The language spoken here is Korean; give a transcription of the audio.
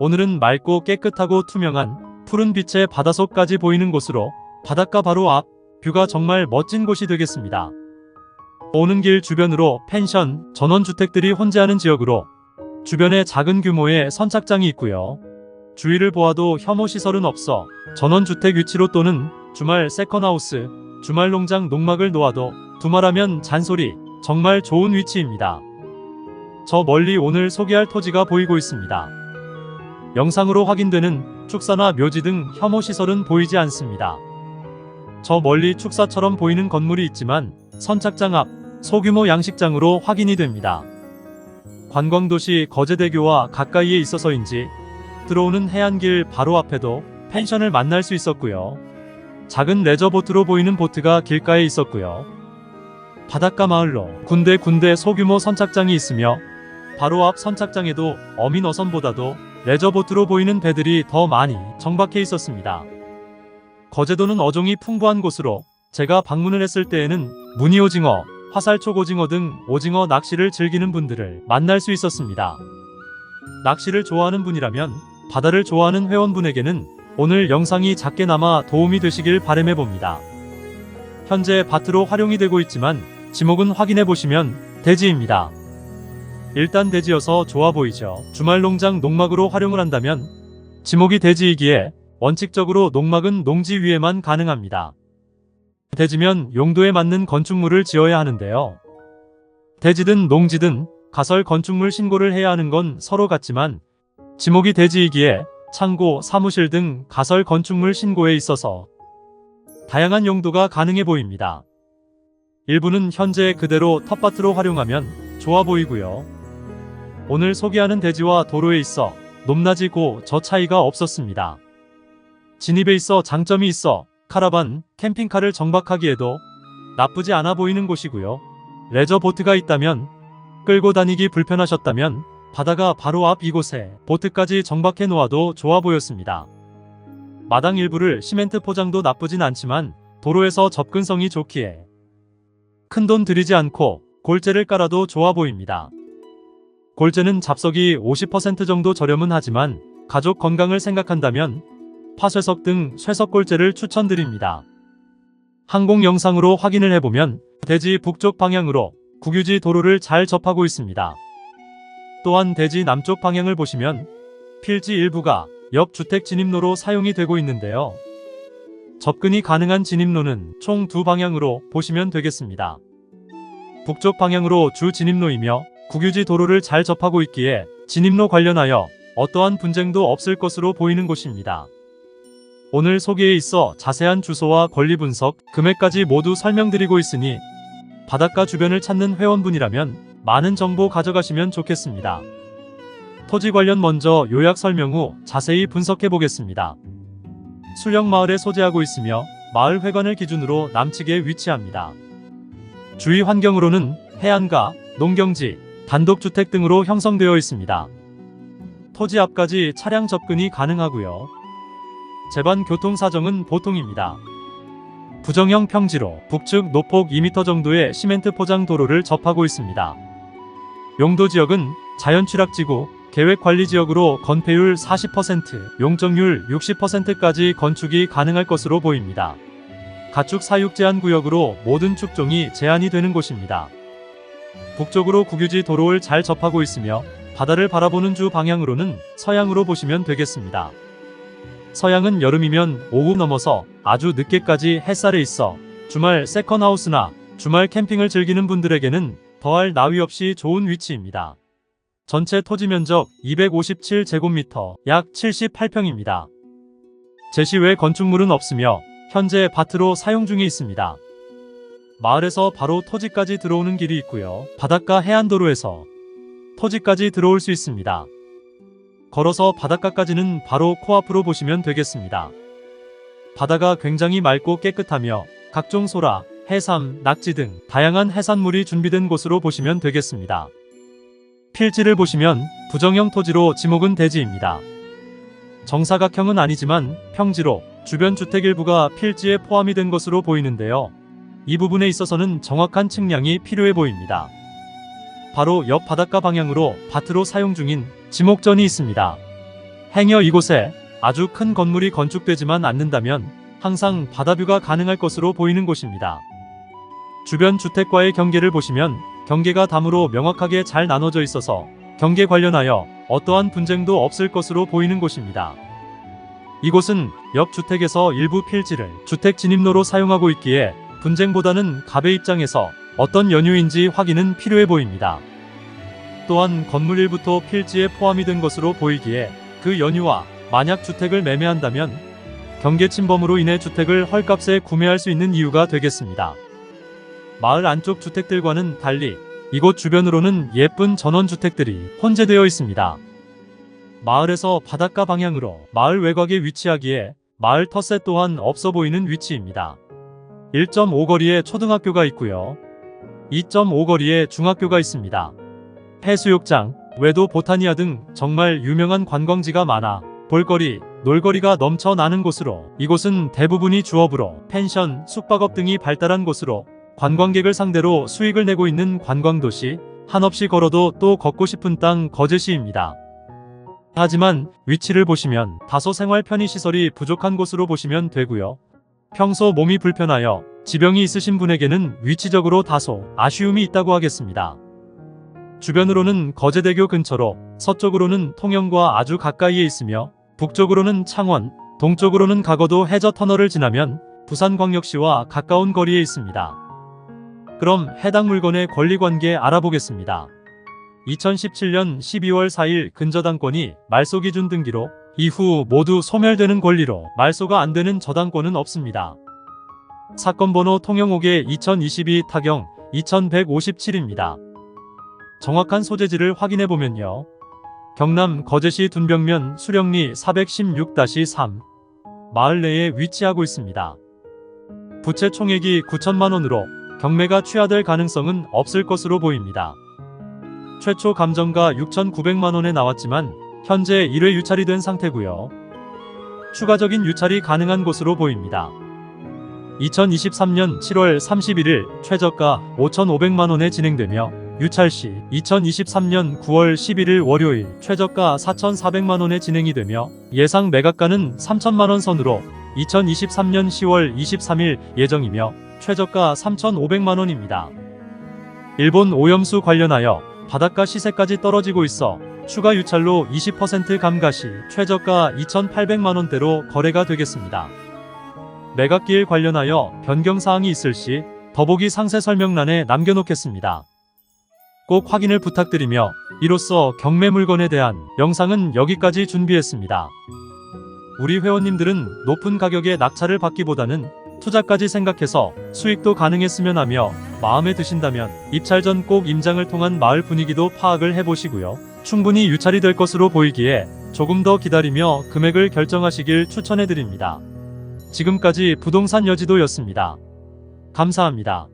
오늘은 맑고 깨끗하고 투명한 푸른 빛의 바다속까지 보이는 곳으로 바닷가 바로 앞 뷰가 정말 멋진 곳이 되겠습니다. 오는 길 주변으로 펜션, 전원주택들이 혼재하는 지역으로 주변에 작은 규모의 선착장이 있고요. 주위를 보아도 혐오시설은 없어 전원주택 위치로 또는 주말 세컨하우스, 주말 농장 농막을 놓아도 두말하면 잔소리, 정말 좋은 위치입니다. 저 멀리 오늘 소개할 토지가 보이고 있습니다. 영상으로 확인되는 축사나 묘지 등 혐오시설은 보이지 않습니다. 저 멀리 축사처럼 보이는 건물이 있지만 선착장 앞 소규모 양식장으로 확인이 됩니다. 관광도시 거제대교와 가까이에 있어서인지 들어오는 해안길 바로 앞에도 펜션을 만날 수 있었고요. 작은 레저보트로 보이는 보트가 길가에 있었고요. 바닷가 마을로 군데군데 소규모 선착장이 있으며 바로 앞 선착장에도 어민 어선보다도 레저보트로 보이는 배들이 더 많이 정박해 있었습니다. 거제도는 어종이 풍부한 곳으로 제가 방문을 했을 때에는 무늬오징어, 화살초고징어 등 오징어 낚시를 즐기는 분들을 만날 수 있었습니다. 낚시를 좋아하는 분이라면 바다를 좋아하는 회원분에게는 오늘 영상이 작게나마 도움이 되시길 바람해 봅니다. 현재 밭으로 활용이 되고 있지만 지목은 확인해 보시면 대지입니다. 일단 대지여서 좋아 보이죠. 주말 농장 농막으로 활용을 한다면 지목이 대지이기에 원칙적으로 농막은 농지 위에만 가능합니다. 대지면 용도에 맞는 건축물을 지어야 하는데요. 대지든 농지든 가설 건축물 신고를 해야 하는 건 서로 같지만 지목이 대지이기에 창고, 사무실 등 가설 건축물 신고에 있어서 다양한 용도가 가능해 보입니다. 일부는 현재 그대로 텃밭으로 활용하면 좋아 보이고요. 오늘 소개하는 대지와 도로에 있어 높낮이고 저 차이가 없었습니다. 진입에 있어 장점이 있어 카라반, 캠핑카를 정박하기에도 나쁘지 않아 보이는 곳이고요. 레저 보트가 있다면 끌고 다니기 불편하셨다면 바다가 바로 앞 이곳에 보트까지 정박해 놓아도 좋아 보였습니다. 마당 일부를 시멘트 포장도 나쁘진 않지만 도로에서 접근성이 좋기에 큰 돈 들이지 않고 골재를 깔아도 좋아 보입니다. 골재는 잡석이 50% 정도 저렴은 하지만 가족 건강을 생각한다면 파쇄석 등 쇠석 골재를 추천드립니다. 항공 영상으로 확인을 해보면 대지 북쪽 방향으로 국유지 도로를 잘 접하고 있습니다. 또한 대지 남쪽 방향을 보시면 필지 일부가 옆 주택 진입로로 사용이 되고 있는데요. 접근이 가능한 진입로는 총 두 방향으로 보시면 되겠습니다. 북쪽 방향으로 주 진입로이며 국유지 도로를 잘 접하고 있기에 진입로 관련하여 어떠한 분쟁도 없을 것으로 보이는 곳입니다. 오늘 소개에 있어 자세한 주소와 권리 분석, 금액까지 모두 설명드리고 있으니 바닷가 주변을 찾는 회원분이라면 많은 정보 가져가시면 좋겠습니다. 토지 관련 먼저 요약 설명 후 자세히 분석해 보겠습니다. 수령마을에 소재하고 있으며 마을 회관을 기준으로 남측에 위치합니다. 주위 환경으로는 해안가, 농경지, 단독주택 등으로 형성되어 있습니다. 토지 앞까지 차량 접근이 가능하고요. 제반 교통 사정은 보통입니다. 부정형 평지로 북측 노폭 2m 정도의 시멘트 포장 도로를 접하고 있습니다. 용도 지역은 자연 취락지구, 계획관리지역으로 건폐율 40%, 용적률 60%까지 건축이 가능할 것으로 보입니다. 가축 사육 제한 구역으로 모든 축종이 제한이 되는 곳입니다. 북쪽으로 국유지 도로를 잘 접하고 있으며 바다를 바라보는 주 방향으로는 서양으로 보시면 되겠습니다. 서양은 여름이면 오후 넘어서 아주 늦게까지 햇살에 있어 주말 세컨하우스나 주말 캠핑을 즐기는 분들에게는 더할 나위 없이 좋은 위치입니다. 전체 토지 면적 257제곱미터, 약 78평입니다. 제시 외 건축물은 없으며 현재 밭으로 사용 중에 있습니다. 마을에서 바로 토지까지 들어오는 길이 있고요. 바닷가 해안도로에서 토지까지 들어올 수 있습니다. 걸어서 바닷가까지는 바로 코앞으로 보시면 되겠습니다. 바다가 굉장히 맑고 깨끗하며 각종 소라, 해삼, 낙지 등 다양한 해산물이 준비된 곳으로 보시면 되겠습니다. 필지를 보시면 부정형 토지로 지목은 대지입니다. 정사각형은 아니지만 평지로 주변 주택 일부가 필지에 포함이 된 것으로 보이는데요. 이 부분에 있어서는 정확한 측량이 필요해 보입니다. 바로 옆 바닷가 방향으로 밭으로 사용 중인 지목전이 있습니다. 행여 이곳에 아주 큰 건물이 건축되지만 않는다면 항상 바다뷰가 가능할 것으로 보이는 곳입니다. 주변 주택과의 경계를 보시면 경계가 담으로 명확하게 잘 나눠져 있어서 경계 관련하여 어떠한 분쟁도 없을 것으로 보이는 곳입니다. 이곳은 옆 주택에서 일부 필지를 주택 진입로로 사용하고 있기에 분쟁보다는 갑의 입장에서 어떤 연유인지 확인은 필요해 보입니다. 또한 건물 일부터 필지에 포함이 된 것으로 보이기에 그 연유와 만약 주택을 매매한다면 경계 침범으로 인해 주택을 헐값에 구매할 수 있는 이유가 되겠습니다. 마을 안쪽 주택들과는 달리 이곳 주변으로는 예쁜 전원주택들이 혼재되어 있습니다. 마을에서 바닷가 방향으로 마을 외곽에 위치하기에 마을 텃세 또한 없어 보이는 위치입니다. 1.5 거리에 초등학교가 있고요. 2.5 거리에 중학교가 있습니다. 해수욕장, 외도 보타니아 등 정말 유명한 관광지가 많아 볼거리, 놀거리가 넘쳐나는 곳으로 이곳은 대부분이 주업으로 펜션, 숙박업 등이 발달한 곳으로 관광객을 상대로 수익을 내고 있는 관광도시, 한없이 걸어도 또 걷고 싶은 땅 거제시입니다. 하지만 위치를 보시면 다소 생활 편의시설이 부족한 곳으로 보시면 되고요. 평소 몸이 불편하여 지병이 있으신 분에게는 위치적으로 다소 아쉬움이 있다고 하겠습니다. 주변으로는 거제대교 근처로 서쪽으로는 통영과 아주 가까이에 있으며 북쪽으로는 창원, 동쪽으로는 가거도 해저 터널을 지나면 부산광역시와 가까운 거리에 있습니다. 그럼 해당 물건의 권리관계 알아보겠습니다. 2017년 12월 4일 근저당권이 말소 기준 등기로 이후 모두 소멸되는 권리로 말소가 안 되는 저당권은 없습니다. 사건 번호 통영 5개 2022 타경 2157입니다. 정확한 소재지를 확인해 보면요. 경남 거제시 둔병면 수령리 416-3 마을 내에 위치하고 있습니다. 부채 총액이 9천만 원으로 경매가 취하될 가능성은 없을 것으로 보입니다. 최초 감정가 6,900만 원에 나왔지만 현재 1회 유찰이 된 상태고요. 추가적인 유찰이 가능한 곳으로 보입니다. 2023년 7월 31일 최저가 5,500만 원에 진행되며 유찰 시 2023년 9월 11일 월요일 최저가 4,400만 원에 진행이 되며 예상 매각가는 3천만 원 선으로 2023년 10월 23일 예정이며 최저가 3,500만 원입니다. 일본 오염수 관련하여 바닷가 시세까지 떨어지고 있어 추가 유찰로 20% 감가 시 최저가 2,800만 원대로 거래가 되겠습니다. 매각기일 관련하여 변경 사항이 있을 시 더보기 상세 설명란에 남겨놓겠습니다. 꼭 확인을 부탁드리며 이로써 경매 물건에 대한 영상은 여기까지 준비했습니다. 우리 회원님들은 높은 가격에 낙찰을 받기보다는 투자까지 생각해서 수익도 가능했으면 하며 마음에 드신다면 입찰 전 꼭 임장을 통한 마을 분위기도 파악을 해보시고요. 충분히 유찰이 될 것으로 보이기에 조금 더 기다리며 금액을 결정하시길 추천해드립니다. 지금까지 부동산 여지도였습니다. 감사합니다.